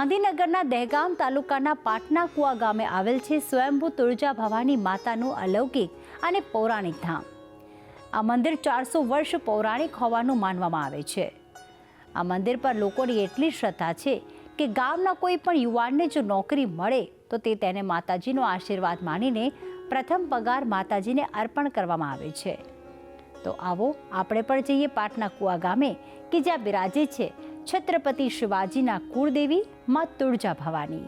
ગાંધીનગરના દહેગામ તાલુકાના પાટના કુવા ગામે આવેલ છે સ્વયંભૂ તુળજા ભવાની માતાનું અલૌકિક અને પૌરાણિક ધામ. આ મંદિર ચારસો વર્ષ પૌરાણિક હોવાનું માનવામાં આવે છે. આ મંદિર પર લોકોની એટલી શ્રદ્ધા છે કે ગામના કોઈ પણ યુવાનને જો નોકરી મળે તો તે તેને માતાજીનો આશીર્વાદ માનીને પ્રથમ પગાર માતાજીને અર્પણ કરવામાં આવે છે. તો આવો આપણે પણ જઈએ પાટના કુવા ગામે, કે જ્યાં બિરાજે છે છત્રપતિ શિવાજીના કુળદેવી, માં તુળજા ભવાની.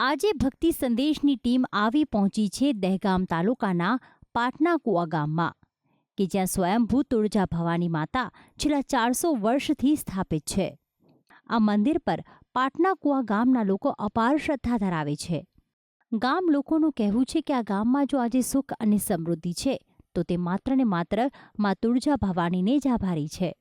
આજે ભક્તિ સંદેશની ટીમ આવી પહોંચી છે દહેગામ તાલુકાના પાટના કુવા ગામમાં, કે જ્યાં સ્વયંભૂ તુળજા ભવાની માતા છેલ્લા ચારસો વર્ષથી સ્થાપિત છે. આ મંદિર પર પાટના કુવા ગામના લોકો અપાર શ્રદ્ધા ધરાવે છે. ગામ લોકોનું કહેવું છે કે આ ગામમાં જો આજે સુખ અને સમૃદ્ધિ છે, તો તે માત્ર ને માત્ર મા તુળજા ભવાનીને જ આભારી છે.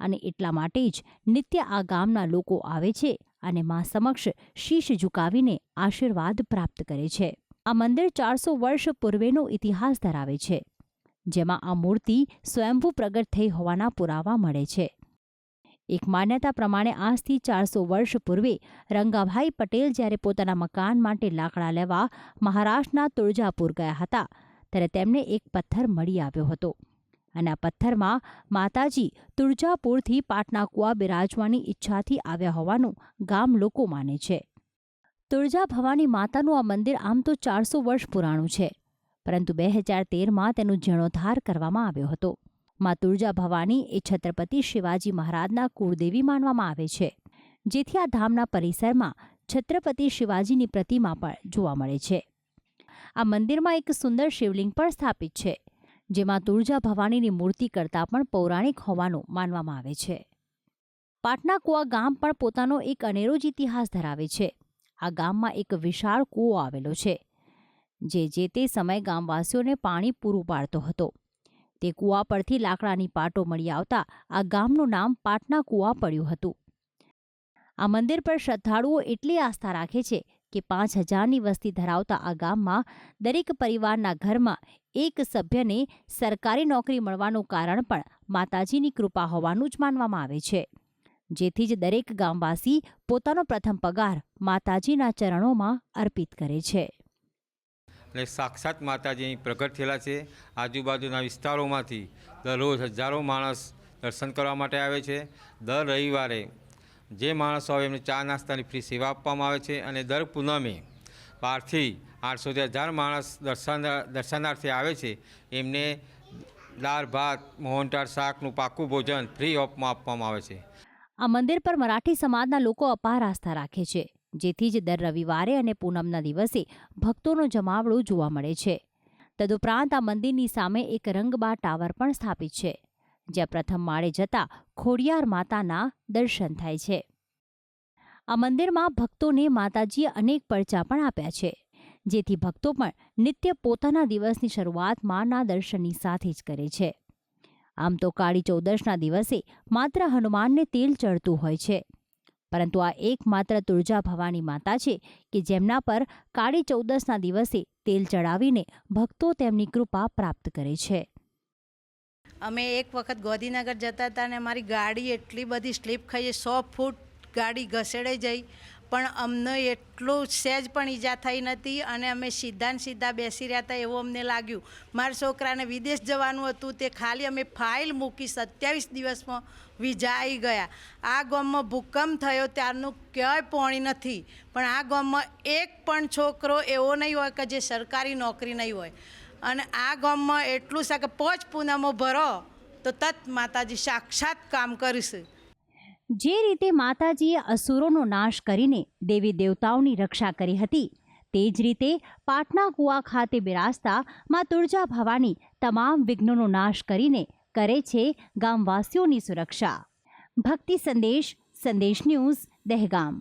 અને એટલા માટે જ નિત્ય આ ગામના લોકો આવે છે અને માં સમક્ષ શીશ ઝુકાવીને આશીર્વાદ પ્રાપ્ત કરે છે. આ મંદિર ચારસો વર્ષ પૂર્વેનો ઇતિહાસ ધરાવે છે, જેમાં આ મૂર્તિ સ્વયંભૂ પ્રગટ થઈ હોવાના પુરાવા મળે છે. એક માન્યતા પ્રમાણે આજથી ચારસો વર્ષ પૂર્વે રંગાભાઈ પટેલ જ્યારે પોતાના મકાન માટે લાકડા લેવા મહારાષ્ટ્રના તુળજાપુર ગયા હતા, ત્યારે તેમને એક પથ્થર મળી આવ્યો હતો. અને આ પથ્થરમાં માતાજી તુળજાપુરથી પાટના કુવા બિરાજવાની ઈચ્છાથી આવ્યા હોવાનું ગામ લોકો માને છે. તુળજા ભવાની માતાનું આ મંદિર આમ તો ચારસો વર્ષ પુરાણું છે, પરંતુ બે હજાર તેરમાં તેનો જીર્ણોદ્ધાર કરવામાં આવ્યો હતો. માં તુળજા ભવાની એ છત્રપતિ શિવાજી મહારાજના કુળદેવી માનવામાં આવે છે, જેથી આ ધામના પરિસરમાં છત્રપતિ શિવાજીની પ્રતિમા પણ જોવા મળે છે. આ મંદિરમાં એક સુંદર શિવલિંગ પણ સ્થાપિત છે જેમાં તુળજા ભવાનીની મૂર્તિ કરતાં પણ પૌરાણિક હોવાનું માનવામાં આવે છે. પાટના કુવા ગામ પણ પોતાનો એક અનેરો જ ઇતિહાસ ધરાવે છે. આ ગામમાં એક વિશાળ કૂવો આવેલો છે, જે જે તે સમય ગામવાસીઓને પાણી પૂરું પાડતો હતો. તે કૂવા પરથી લાકડાની પાટો મળી આવતા આ ગામનું નામ પાટના કૂવા પડ્યું હતું. આ મંદિર પર શ્રદ્ધાળુઓ એટલી આસ્થા રાખે છે કે પાંચ હજારની વસ્તી ધરાવતા આ ગામમાં દરેક પરિવારના ઘરમાં એક સભ્યને સરકારી નોકરી મળવાનું કારણ પણ માતાજીની કૃપા હોવાનું જ માનવામાં આવે છે. જેથી જ દરેક ગામવાસી પોતાનો પ્રથમ પગાર માતાજીના ચરણોમાં અર્પિત કરે છે. અને સાક્ષાત માતાજી પ્રગટ થયેલા છે. આજુબાજુના વિસ્તારોમાંથી દરરોજ હજારો માણસ દર્શન કરવા માટે આવે છે. દર રવિવારે જે માણસો આવે એમને ચા નાસ્તાની ફ્રી સેવા આપવામાં આવે છે અને દર પૂનમે બારથી આઠસોથી હજાર માણસ દર્શન, દર્શનાર્થે આવે છે, એમને દાળ, ભાત મોહનટાળ શાકનું પાકું ભોજન ફ્રી ઓફમાં આપવામાં આવે છે. આ મંદિર પર મરાઠી સમાજના લોકો અપાર આસ્થા રાખે છે, જેથી જ દર રવિવારે અને પૂનમના દિવસે ભક્તોનો જમાવડો જોવા મળે છે. તદુપરાંત આ મંદિરની સામે એક રંગબા ટાવર પણ સ્થાપિત છે. જ્યાં પ્રથમ માળે જતા ખોડિયાર માતાના દર્શન થાય છે. આ મંદિરમાં ભક્તોને માતાજીએ અનેક પરચા પણ આપ્યા છે. જેથી ભક્તો પણ નિત્ય પોતાના દિવસની શરૂઆત માના દર્શનની સાથે જ કરે છે. આમ તો કાળી ચૌદશના દિવસે માત્ર હનુમાનને તેલ ચડતું હોય છે. પરંતુ આ એકમાત્ર તુળજા ભવાની માતા છે કે જેમના પર કાળી ચૌદશના દિવસે તેલ ચડાવીને ભક્તો તેમની કૃપા પ્રાપ્ત કરે છે. અમે એક વખત ગોધીનગર જતા હતા અને અમારી ગાડી એટલી બધી સ્લીપ ખાઈએ, સો ફૂટ ગાડી ઘસેડાઈ જઈ. પણ અમને એટલું સહેજ પણ ઈજા થઈ નથી અને અમે સીધા ને સીધા બેસી રહ્યા હતા એવું અમને લાગ્યું. મારા છોકરાને વિદેશ જવાનું હતું તે ખાલી અમે ફાઇલ મૂકી સત્યાવીસ દિવસમાં વિઝા આવી ગયા. આ ગામમાં ભૂકંપ થયો ત્યારનું ક્યાંય પોણી નથી. પણ આ ગામમાં એક પણ છોકરો એવો નહીં હોય કે જે સરકારી નોકરી નહીં હોય. અને આ ગામમાં એટલું છે કે પોચ પૂનમો ભરો, તો તત માતાજી સાક્ષાત કામ કરીશ. જે રીતે માતાજીએ અસુરોનો નાશ કરીને દેવી દેવતાઓની રક્ષા કરી હતી, તે જ રીતે પાટના કુવા ખાતે બિરાજતા માં તુળજા ભવાની તમામ વિઘ્નોનો નાશ કરીને કરે છે ગામવાસીઓની સુરક્ષા. ભક્તિ સંદેશ સંદેશ ન્યૂઝ, દહેગામ.